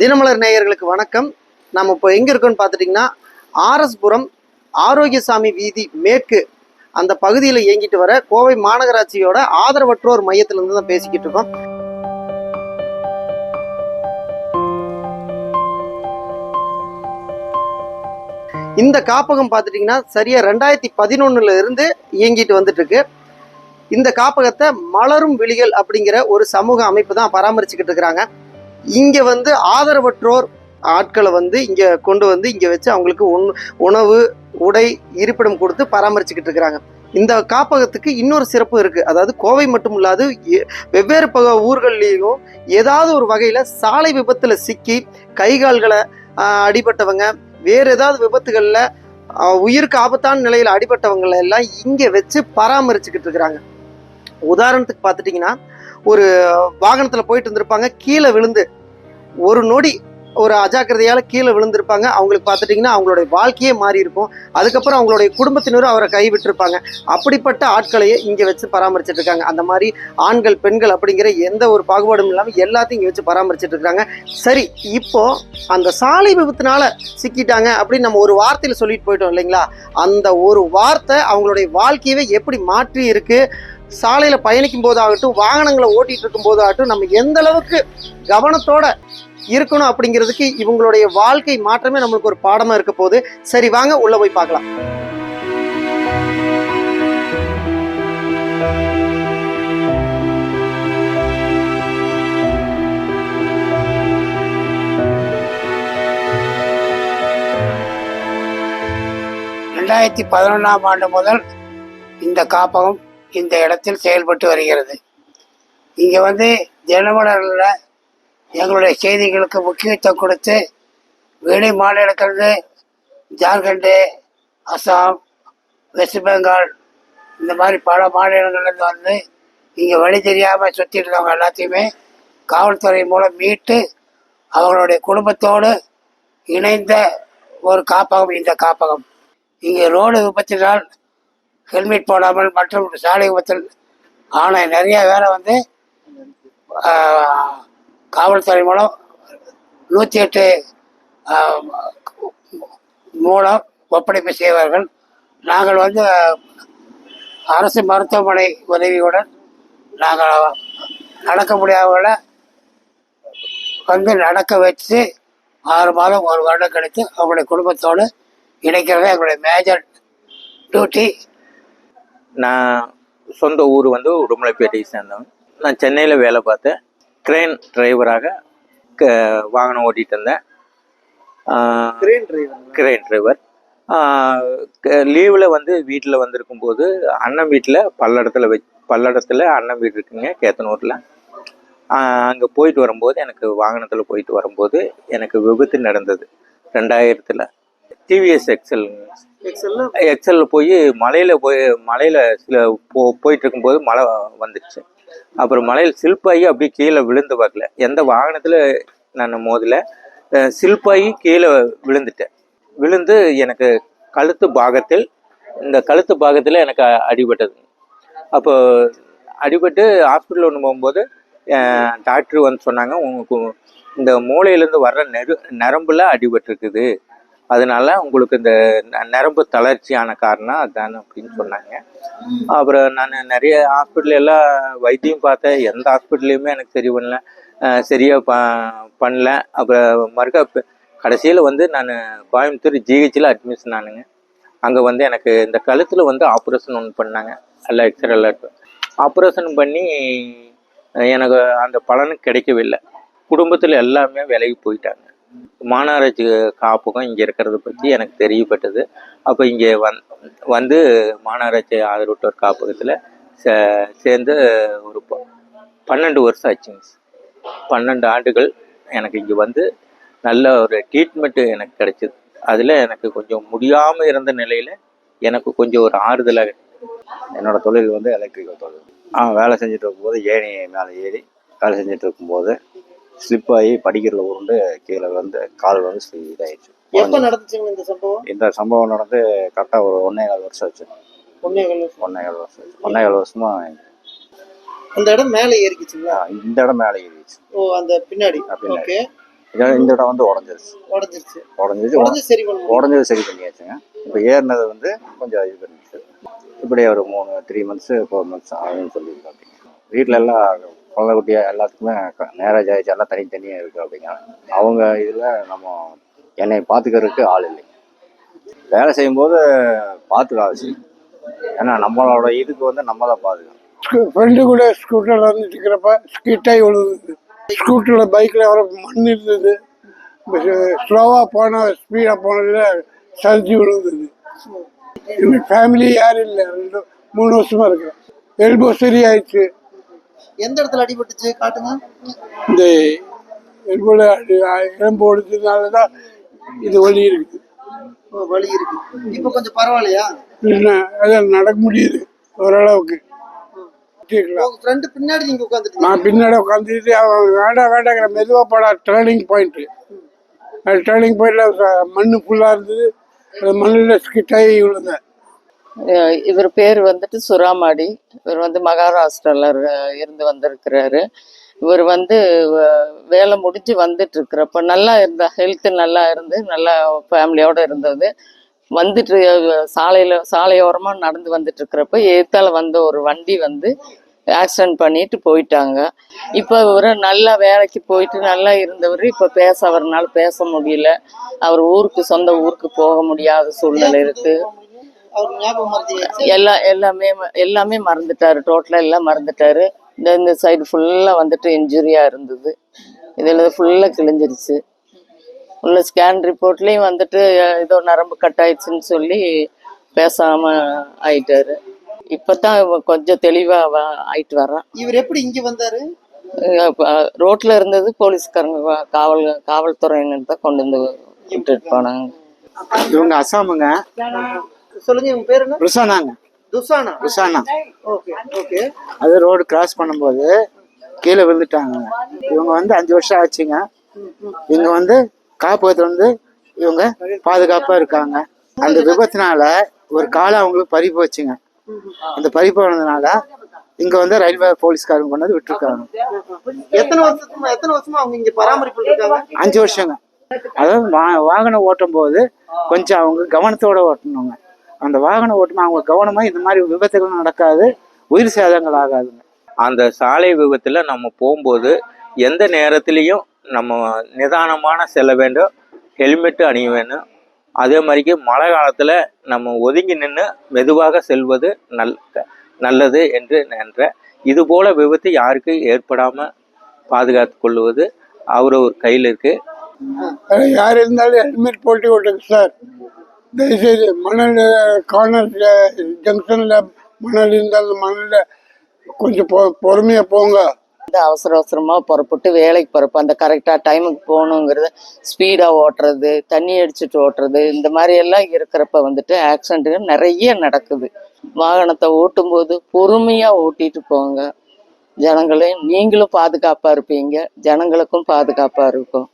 தினமலர் நேயர்களுக்கு வணக்கம். நம்ம இப்போ எங்கே இருக்கோம்னு பார்த்துட்டிங்கன்னா ஆர்எஸ்புரம் ஆரோக்கியசாமி வீதி மேற்கு அந்த பகுதியில் இயங்கிட்டு வர கோவை மாநகராட்சியோட ஆதரவற்றோர் மையத்திலிருந்து தான் பேசிக்கிட்டு இருக்கோம். இந்த காப்பகம் பார்த்துட்டிங்கன்னா சரியாக ரெண்டாயிரத்தி பதினொன்னுல இருந்து இயங்கிட்டு வந்துட்டுருக்கு. இந்த காப்பகத்தை மலரும் விழிகள் அப்படிங்கிற ஒரு சமூக அமைப்பு தான் பராமரிச்சுக்கிட்டு இருக்கிறாங்க இங்கே வந்து ஆதரவற்றோர் ஆட்களை வந்து இங்கே கொண்டு வந்து இங்கே வச்சு அவங்களுக்கு உண் உணவு உடை இருப்பிடம் கொடுத்து பராமரிச்சுக்கிட்டு இருக்கிறாங்க. இந்த காப்பகத்துக்கு இன்னொரு சிறப்பு இருக்குது அதாவது கோவை மட்டும் இல்லாது எ- வெவ்வேறு பக ஊர்கள்லேயும் ஏதாவது ஒரு வகையில் சாலை விபத்தில் சிக்கி கை கால்களை அடிபட்டவங்க வேறு ஏதாவது விபத்துகளில் உயிருக்கு ஆபத்தான நிலையில் அடிபட்டவங்களை எல்லாம் இங்கே வச்சு பராமரிச்சுக்கிட்டு இருக்கிறாங்க. உதாரணத்துக்கு பார்த்துட்டிங்கன்னா ஒரு வாகனத்தில் போயிட்டு இருந்திருப்பாங்க கீழே விழுந்து ஒரு நொடி ஒரு அஜாக்கிரதையால் கீழே விழுந்திருப்பாங்க. அவங்களுக்கு பார்த்துட்டிங்கன்னா அவங்களுடைய வாழ்க்கையே மாறி இருக்கும். அதுக்கப்புறம் அவங்களுடைய குடும்பத்தினரும் அவரை கைவிட்டிருப்பாங்க அப்படிப்பட்ட ஆட்களையே இங்கே வச்சு பராமரிச்சுட்டு இருக்காங்க. அந்த மாதிரி ஆண்கள் பெண்கள் அப்படிங்கிற எந்த ஒரு பாகுபாடும் இல்லாமல் எல்லாத்தையும் இங்கே வச்சு பராமரிச்சுட்டு இருக்காங்க. சரி இப்போ அந்த சாலை விபத்தினால சிக்கிட்டாங்க அப்படின்னு நம்ம ஒரு வார்த்தையில் சொல்லிட்டு போயிட்டோம் இல்லைங்களா? அந்த ஒரு வார்த்தை அவங்களுடைய வாழ்க்கையவே எப்படி மாற்றி இருக்கு? சாலையில் பயணிக்கும் போதாகட்டும் வாகனங்களை ஓட்டிகிட்டு இருக்கும் போதாகட்டும் நம்ம எந்த அளவுக்கு கவனத்தோட இருக்கணும் அப்படிங்கிறதுக்கு இவங்களுடைய வாழ்க்கை மாற்றமே நம்மளுக்கு ஒரு பாடமா இருக்க போகுது. சரி வாங்க உள்ள போய் பார்க்கலாம். ரெண்டாயிரத்தி பதினொன்றாம் ஆண்டு முதல் இந்த காப்பகம் இந்த இடத்தில் செயல்பட்டு வருகிறது. இங்கே வந்து தினமலரில் எங்களுடைய செய்திகளுக்கு முக்கியத்துவம் கொடுத்து வெளி மாநிலத்திலிருந்து ஜார்க்கண்டு அசாம் வெஸ்ட் பெங்கால் இந்த மாதிரி பல மாநிலங்கள்லேருந்து வந்து இங்கே வழி தெரியாமல் சுற்றிட்டு இருந்தவங்க எல்லாத்தையுமே காவல்துறை மூலம் மீட்டு அவங்களுடைய குடும்பத்தோடு இணைந்த ஒரு காப்பகம் இந்த காப்பகம். இங்கே ரோடு விபத்தினால் ஹெல்மெட் போடாமல் மற்றும் சாலை விபத்தில் ஆனால் நிறைய வேலை வந்து காவல்துறை மூலம் நூற்றி எட்டு மூலம் ஒப்படைப்பு செய்வார்கள். நாங்கள் வந்து அரசு மருத்துவமனை உதவியுடன் நாங்கள் நடக்க முடியாதவங்கள வந்து நடக்க வச்சு ஆறு மாதம் ஒரு வருடம் கழித்து அவங்களுடைய குடும்பத்தோடு இணைக்கிறது எங்களுடைய மேஜர் டியூட்டி நான் சொந்த ஊர் வந்து உடுமலைப்பேட்டையை சேர்ந்தவன். நான் சென்னையில் வேலை பார்த்தேன். க்ரெயின் டிரைவராக க வாகனம் ஓட்டிகிட்டு இருந்தேன் கிரேன் டிரைவர் க்ரெயின் டிரைவர் லீவில் வந்து வீட்டில் வந்திருக்கும்போது அண்ணன் வீட்டில் பல்லடத்தில் வச் பல்லடத்தில் அண்ணன் வீடு இருக்குங்க கேத்தனூரில். அங்கே போயிட்டு வரும்போது எனக்கு வாகனத்தில் போயிட்டு வரும்போது எனக்கு விபத்து நடந்தது ரெண்டாயிரத்தில். டிவிஎஸ் எக்ஸல் எக்ஸல்ல போய் மலையில் போய் மலையில் சில போ போயிட்டு இருக்கும்போது மழை வந்துடுச்சு அப்புறம் மலையில் சில்பாயி அப்படியே கீழே விழுந்து பார்க்கல. எந்த வாகனத்தில் நான் மோதல சில்பாயி கீழே விழுந்துட்டேன். விழுந்து எனக்கு கழுத்து பாகத்தில் இந்த கழுத்து பாகத்தில் எனக்கு அடிபட்டது. அப்போ அடிபட்டு ஹாஸ்பிட்டல் ஒன்று போகும்போது டாக்டர் வந்து சொன்னாங்க உங்களுக்கு இந்த மூளையிலேருந்து வர்ற நெரு நரம்புல அடிபட்டிருக்குது. அதனால உங்களுக்கு இந்த நரம்பு தளர்ச்சியான காரணம் அதான் அப்படின்னு சொன்னாங்க. அப்புறம் நான் நிறைய ஹாஸ்பிட்டல் எல்லாம் வைத்தியம் பார்த்தேன். எந்த ஹாஸ்பிட்டல்லையுமே எனக்கு சரி பண்ணல. அஹ் சரியா ப பண்ணல. அப்புறம் மறுக்கா கடைசியில் வந்து நான் கோயம்புத்தூர் ஜிஹெச்சில் அட்மிஷன் ஆனுங்க அங்கே வந்து எனக்கு இந்த கழுத்தில் வந்து ஆப்ரேஷன் ஒன்று பண்ணாங்க. எல்லாம் எக்ஸ்ரே ஆப்ரேஷன் பண்ணி எனக்கு அந்த பலன் கிடைக்கவில்லை குடும்பத்தில் எல்லாமே விலகி போயிட்டாங்க. மாநகராட்சி காப்பகம் இங்கே இருக்கிறத பற்றி எனக்கு தெரியப்பட்டது. அப்போ இங்கே வந் வந்து மாநகராட்சி ஆதரவுட்டோர் காப்பகத்தில் சே சேர்ந்து ஒரு ப- பன்னெண்டு வருஷம் ஆச்சுங்க பன்னெண்டு ஆண்டுகள் எனக்கு இங்கே வந்து நல்ல ஒரு ட்ரீட்மெண்ட்டு எனக்கு கிடைச்சிது. அதில் எனக்கு கொஞ்சம் முடியாமல் இருந்த நிலையில் எனக்கு கொஞ்சம் ஒரு ஆறுதலாக என்னோட தொழில் வந்து எலக்ட்ரிக்கல் தொழில். ஆ வேலை செஞ்சுட்டு இருக்கும்போது ஏணி மேலே ஏறி வேலை செஞ்சுட்டு இருக்கும்போது ஸ்லிப் ஆகி படிக்கிறதுல உருண்டு கீழே வந்து கால் வந்து இதாயிடுச்சு. எப்ப நடந்துச்சுங்க இந்த சம்பவம்? இந்த சம்பவம் நடந்து கரெக்டாக ஒரு ஒன்றே கால் வருஷம் ஆச்சு. ஒன்னே கால் ஒன்றே கால் வருஷம் ஆச்சு. ஒன்றே கால் வருஷமா அந்த இடம் மேலே ஏறிக்குச்சுங்களா? இந்த இடம் மேலே ஏறிடுச்சு. ஓ அந்த பின்னாடி. ஓகே. இந்த இடம் வந்து உடஞ்சிருச்சு. உடஞ்சிருச்சு. உடஞ்சிருச்சு. உடஞ்சி சரி பண்ணுவோம் உடஞ்சது சரி பண்ணியாச்சுங்க. இப்போ ஏறினது வந்து கொஞ்சம் இது பண்ணிச்சு இப்படி ஒரு மூணு த்ரீ மந்த்ஸ் ஃபோர் மந்த்ஸ் ஆகும்னு சொல்லியிருக்காங்க. வீட்டில் எல்லாம் குழந்தை குட்டியா எல்லாத்துக்குமே மேரேஜ் ஆகிடுச்சு எல்லாம் தனித்தனியாக இருக்குது அப்படிங்கிறாங்க. அவங்க இதில் நம்ம என்னை பார்த்துக்கிறதுக்கு ஆள் இல்லைங்க வேலை செய்யும்போது பார்த்துக்க அவசியம் ஏன்னா நம்மளோட இதுக்கு வந்து நம்ம தான் பார்த்துக்கணும் ஃப்ரெண்டு கூட ஸ்கூட்டரில் வந்துட்டு இருக்கிறப்ப ஸ்கிட்டாகி விழுந்தது. ஸ்கூட்டரில் பைக்கில் வர மண் இருந்தது. ஸ்லோவாக போனால் ஸ்பீடாக போனதில் சரிஞ்சு விழுந்தது. ஃபேமிலி யாரும் இல்லை. ரெண்டு மூணு வருஷமாக இருக்கிறேன் எல்போ சரியாயிடுச்சு. எந்த இடத்துல அடிபட்டுச்சு? காட்டுங்க. இந்த எல்போல எலும்பு ஒடிச்சதுனால தான் இது வலி இருக்குது. வலி இருக்கு. இப்போ கொஞ்சம் பரவாயில்லையா? இல்லைன்னா அதான் நடக்க முடியுது. ஓரளவுக்கு. ஃப்ரெண்டு பின்னாடி நீங்க உட்காந்துட்டு நான் பின்னாடி உட்காந்துட்டு அவன் வேண்டாம் வேண்டாங்கிற மெதுவாக போடா டேர்னிங் பாயிண்ட்டு டேர்னிங் பாயிண்டில் மண் ஃபுல்லாக இருந்தது. அந்த மண்ணில் ஸ்கிட் ஆகி விழுந்தேன் இவர் பேர் வந்துட்டு சுறாமாடி. இவர் வந்து மகாராஷ்டிரால இருந்து வந்திருக்கிறாரு. இவர் வந்து வேலை முடிஞ்சு வந்துட்டு இருக்கிறப்ப நல்லா இருந்த ஹெல்த்து நல்லா இருந்து நல்லா ஃபேமிலியோடு இருந்தது. வந்துட்டு சாலையில் சாலையோரமாக நடந்து வந்துட்டு இருக்கிறப்ப ஏத்தால வந்த ஒரு வண்டி வந்து ஆக்சிடென்ட் பண்ணிட்டு போயிட்டாங்க. இப்போ இவர் நல்லா வேலைக்கு போயிட்டு நல்லா இருந்தவர் இப்போ பேச அவர்னால பேச முடியல. அவர் ஊருக்கு சொந்த ஊருக்கு போக முடியாத சூழ்நிலை இருக்குது எல்லாமே ம- எல்லாமே மறந்துட்டாரு. டோட்டலா எல்லாம் மறந்துட்டாரு. இந்த இந்த சைடு ஃபுல்லா வந்துட்டு இன்ஜுரியா இருந்தது. இதுல ஃபுல்லா கிழிஞ்சிருச்சு. உள்ள ஸ்கேன் ரிப்போர்ட்லயும் வந்துட்டு ஏதோ நரம்பு கட் ஆயிடுச்சுன்னு சொல்லி பேசாம ஆயிட்டாரு. இப்பதான் இவன் கொஞ்சம் தெளிவா வ- ஆயிட்டு வர்றான் இவர் எப்படி இங்க வந்தாரு? இப்ப, ரோட்ல இருந்தது போலீஸ்காரங்க காவல் காவல்துறையினர் தான் கொண்டு வந்து விட்டுட்டு போனாங்க. இவங்க அசாமுங்க. சொல்லுங்க இவங்க பேர் என்ன? ருசானாங்க. துசானா ருசானா. Okay okay. அது ரோடு கிராஸ் பண்ணும்போது கீழே விழுந்துட்டாங்க. இவங்க வந்து அஞ்சு வருஷம் ஆச்சுங்க. இவங்க வந்து காப்பகத்துல வந்து இவங்க பாதுகாப்பா இருக்காங்க. அந்த விபத்துனால ஒரு காலம் அவங்களுக்கு பறி போச்சுங்க. அந்த பறி போனதுனால இங்க வந்து ரயில்வே போலீஸ்காரங்க கொண்டு வந்து விட்டுருக்காங்க. எத்தனை வருஷமா எத்தனை வருஷமா அவங்க இங்க பராமரிப்பு இருக்காங்க? அஞ்சு வருஷங்க. அதாவது வாகனம் ஓட்டும் போது கொஞ்சம் அவங்க கவனத்தோட ஓட்டணுங்க. அந்த வாகனம் ஓட்டும் அவங்க கவனமா இந்த மாதிரி விபத்துகள் நடக்காது உயிர் சேதங்கள் ஆகாதுங்க அந்த சாலை விபத்துல நம்ம போகும்போது எந்த நேரத்துலையும் நம்ம நிதானமான செல்ல வேண்டும் ஹெல்மெட்டு அணிய வேண்டும். அதே மாதிரிக்கு மழை காலத்துல நம்ம ஒதுங்கி நின்று மெதுவாக செல்வது நல் நல்லது என்று நினைக்கிறேன். இது போல விபத்து யாருக்கு ஏற்படாம பாதுகாத்து கொள்வது அவர் ஒரு கையில் இருக்கு. அது யார் இருந்தாலும் ஹெல்மெட் போட்டு ஓட்டுங்க சார். தயவுசெய்து மணல் கார்னர் ஜங்ஷனில் மணல் இருந்தாலும் மணலில் கொஞ்சம் பொ பொறுமையாக போங்க. வந்து அவசர அவசரமாக புறப்பட்டு வேலைக்கு பிறப்பு அந்த கரெக்டாக டைமுக்கு போகணுங்கிறது ஸ்பீடாக ஓட்டுறது தண்ணி அடிச்சுட்டு ஓட்டுறது இந்த மாதிரி எல்லாம் இருக்கிறப்ப வந்துட்டு ஆக்சிடென்ட்டுகள் நிறைய நடக்குது. வாகனத்தை ஓட்டும் போது ஓட்டிட்டு போங்க. ஜனங்களையும் நீங்களும் பாதுகாப்பாக இருப்பீங்க. ஜனங்களுக்கும் பாதுகாப்பாக இருக்கும்.